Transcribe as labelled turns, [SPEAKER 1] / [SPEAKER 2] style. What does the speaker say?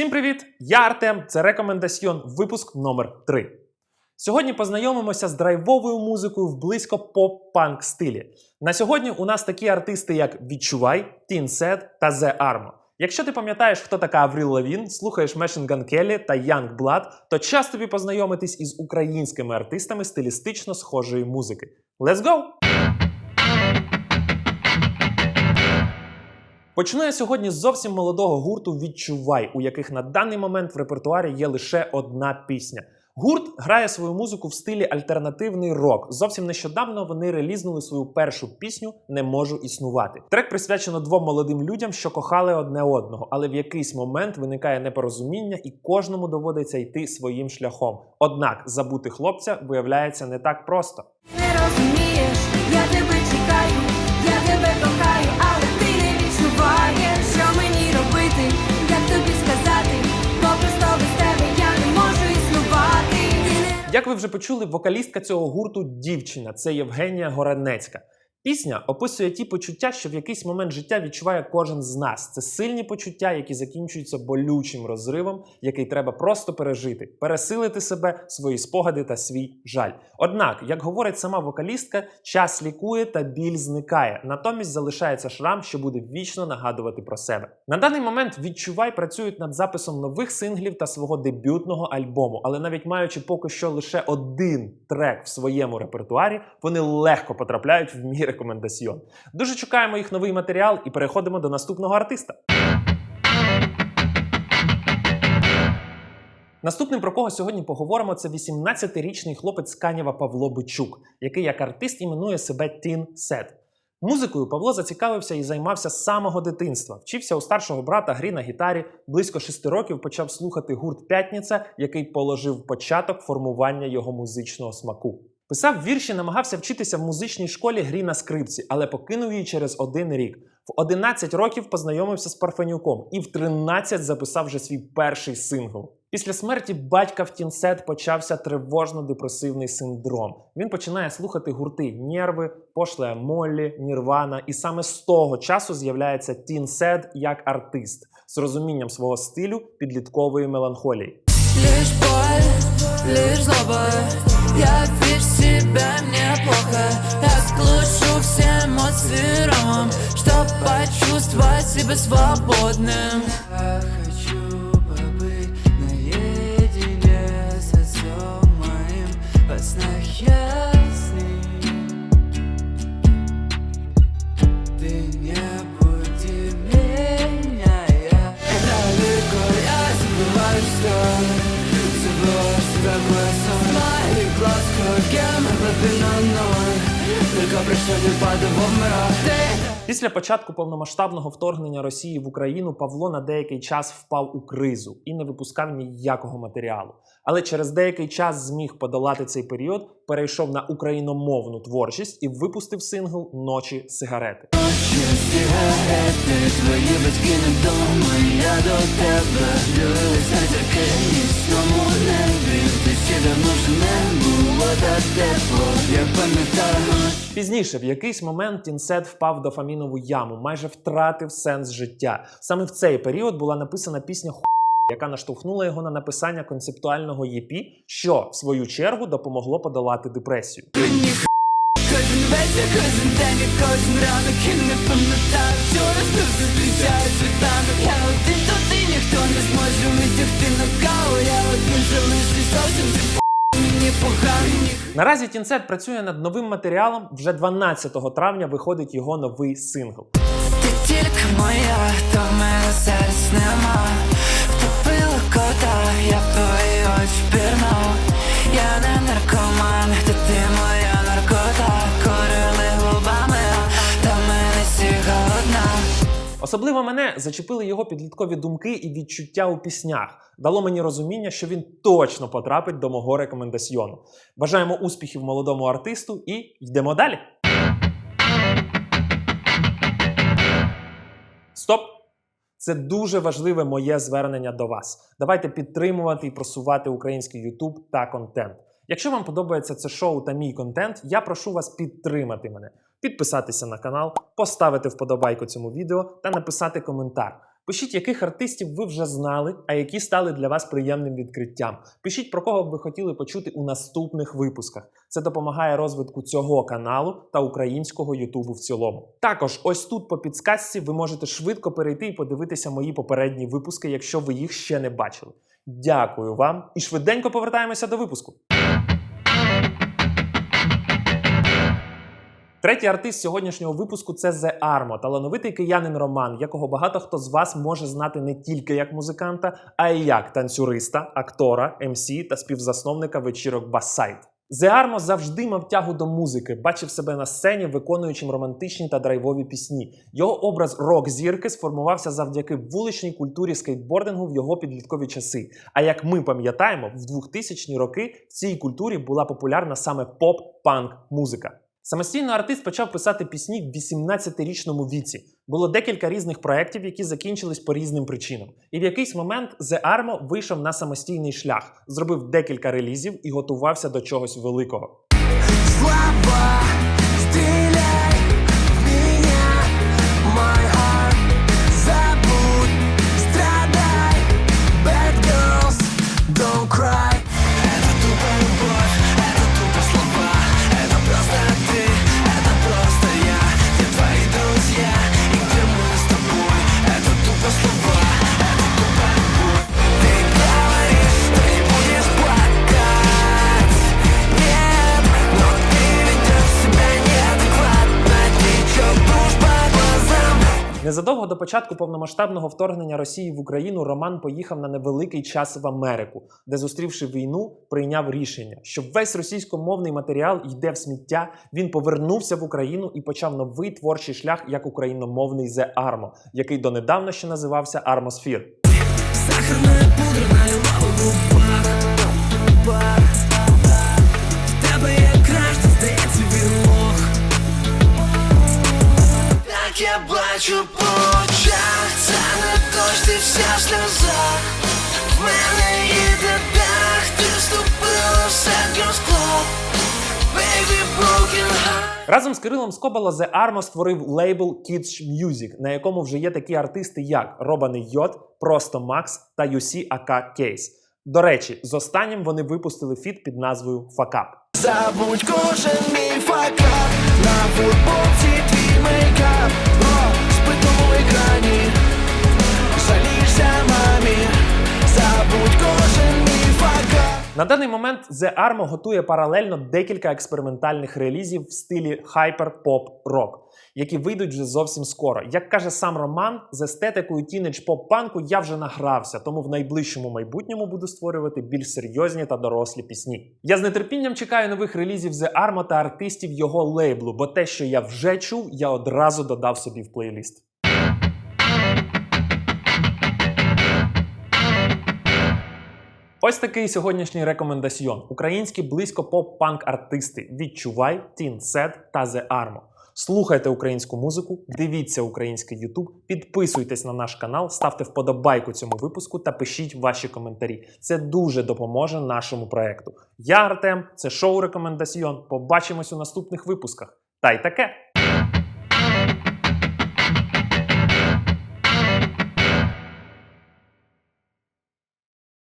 [SPEAKER 1] Всім привіт! Я Артем. Це рекомендаціон, випуск номер 3. Сьогодні познайомимося з драйвовою музикою в близько поп-панк стилі. На сьогодні у нас такі артисти, як Відчувай, Teen Set та The Armo. Якщо ти пам'ятаєш, хто така Авріл Лавін, слухаєш Machine Gun Kelly та Young Blood, то час тобі познайомитись із українськими артистами стилістично схожої музики. Let's go! Почну сьогодні з зовсім молодого гурту Відчувай, у яких на даний момент в репертуарі є лише одна пісня. Гурт грає свою музику в стилі альтернативний рок. Зовсім нещодавно вони релізнули свою першу пісню Не можу існувати. Трек присвячено двом молодим людям, що кохали одне одного, але в якийсь момент виникає непорозуміння, і кожному доводиться йти своїм шляхом. Однак забути хлопця виявляється не так просто.
[SPEAKER 2] Не розумієш, Як
[SPEAKER 1] ви вже почули, вокалістка цього гурту дівчина це Євгенія Горанецька. Пісня описує ті почуття, що в якийсь момент життя відчуває кожен з нас. Це сильні почуття, які закінчуються болючим розривом, який треба просто пережити, пересилити себе, свої спогади та свій жаль. Однак, як говорить сама вокалістка, час лікує та біль зникає. Натомість залишається шрам, що буде вічно нагадувати про себе. На даний момент відчувай працюють над записом нових синглів та свого дебютного альбому, але навіть маючи поки що лише один трек в своєму репертуарі, вони легко потрапляють в мій рекомендаціон. Дуже чекаємо їх новий матеріал і переходимо до наступного артиста. Наступним, про кого сьогодні поговоримо, це 18-річний хлопець Канєва Павло Бичук, який як артист іменує себе Teen Set. Музикою Павло зацікавився і займався з самого дитинства. Вчився у старшого брата грі на гітарі. Близько шести років почав слухати гурт П'ятниця, який положив початок формування його музичного смаку. Писав вірші, намагався вчитися в музичній школі грі на скрипці, але покинув її через один рік. В 11 років познайомився з Парфенюком і в 13 записав вже свій перший сингл. Після смерті батька в Тінсет почався тривожно-депресивний синдром. Він починає слухати гурти Нерви, Пошле Моллі, Нірвана, і саме з того часу з'являється Тінсет як артист з розумінням свого стилю підліткової меланхолії.
[SPEAKER 3] Лишь боль, лишь злоба Я вижу себя мне плохо Я сглушу все эмоции Чтоб почувствовать себя свободным
[SPEAKER 1] Після початку повномасштабного вторгнення Росії в Україну Павло на деякий час впав у кризу і не випускав ніякого матеріалу. Але через деякий час зміг подолати цей період, перейшов на україномовну творчість і випустив сингл Ночі сигарети.
[SPEAKER 3] Ночі сигарети, твої батьки не дома Я до тебе дивилась на таке нісному небі Ти ще давно вже не було Я пам'ятаю
[SPEAKER 1] Пізніше, в якийсь момент Тінсет впав в дофамінову яму, майже втратив сенс життя. Саме в цей період була написана пісня «Ху**», яка наштовхнула його на написання концептуального ЄПі, що в свою чергу допомогло подолати депресію.
[SPEAKER 3] Кожен вечір, кожен день, і кожен ранок І не пам'ятаю, вчора що зустрічаю світанок Я один, то ти ніхто не зможе витягти на каву Я один залишусь зовсім ти мені погано
[SPEAKER 1] Наразі Тінсет працює над новим матеріалом. Вже 12 травня виходить його новий сингл.
[SPEAKER 3] Ти тільки моя, то мене серце нема Втопила кота, я твої очі пірнув
[SPEAKER 1] Особливо мене зачепили його підліткові думки і відчуття у піснях. Дало мені розуміння, що він точно потрапить до мого рекомендаціону. Бажаємо успіхів молодому артисту і йдемо далі. Стоп! Це дуже важливе моє звернення до вас. Давайте підтримувати і просувати український YouTube та контент. Якщо вам подобається це шоу та мій контент, я прошу вас підтримати мене, підписатися на канал, поставити вподобайку цьому відео та написати коментар. Пишіть, яких артистів ви вже знали, а які стали для вас приємним відкриттям. Пишіть про кого б ви хотіли почути у наступних випусках. Це допомагає розвитку цього каналу та українського Ютубу в цілому. Також ось тут по підсказці ви можете швидко перейти і подивитися мої попередні випуски, якщо ви їх ще не бачили. Дякую вам і швиденько повертаємося до випуску. Третій артист сьогоднішнього випуску це The Armo, талановитий киянин Роман, якого багато хто з вас може знати не тільки як музиканта, а й як танцюриста, актора, МС та співзасновника вечірок Басайт. The Armo завжди мав тягу до музики, бачив себе на сцені, виконуючим романтичні та драйвові пісні. Його образ рок-зірки сформувався завдяки вуличній культурі скейтбордингу в його підліткові часи. А як ми пам'ятаємо, в 2000-ні роки в цій культурі була популярна саме поп-панк музика. Самостійно артист почав писати пісні в 18-річному віці. Було декілька різних проєктів, які закінчились по різним причинам. І в якийсь момент The Armo вийшов на самостійний шлях, зробив декілька релізів і готувався до чогось великого. Незадовго до початку повномасштабного вторгнення Росії в Україну Роман поїхав на невеликий час в Америку, де, зустрівши війну, прийняв рішення, що весь російськомовний матеріал йде в сміття. Він повернувся в Україну і почав новий творчий шлях як україномовний The Armo, який донедавна ще називався Армосфір.
[SPEAKER 3] Сахарная пудра на губах Пар В мене їде дах Ти вступила в сердю скло Baby broken heart
[SPEAKER 1] Разом з Кирилом Скобало The Armo створив лейбл Kids Music, на якому вже є такі артисти, як Робаний Йод, Просто Макс та UC AK Case. До речі, з останнім вони випустили фіт під назвою Факап.
[SPEAKER 3] Забудь кожен мій факап На футболці твій мейкап
[SPEAKER 1] На даний момент The Armo готує паралельно декілька експериментальних релізів в стилі хайпер-поп-рок, які вийдуть вже зовсім скоро. Як каже сам Роман, з естетикою тінедж поп-панку я вже награвся, тому в найближчому майбутньому буду створювати більш серйозні та дорослі пісні. Я з нетерпінням чекаю нових релізів The Armo та артистів його лейблу, бо те, що я вже чув, я одразу додав собі в плейліст. Ось такий сьогоднішній рекомендаціон. Українські близько поп-панк артисти. Відчувай, Тін Сет та The Armo. Слухайте українську музику, дивіться український Ютуб, підписуйтесь на наш канал, ставте вподобайку цьому випуску та пишіть ваші коментарі. Це дуже допоможе нашому проекту. Я Артем, це шоу Рекомендаціон. Побачимось у наступних випусках. Та й таке!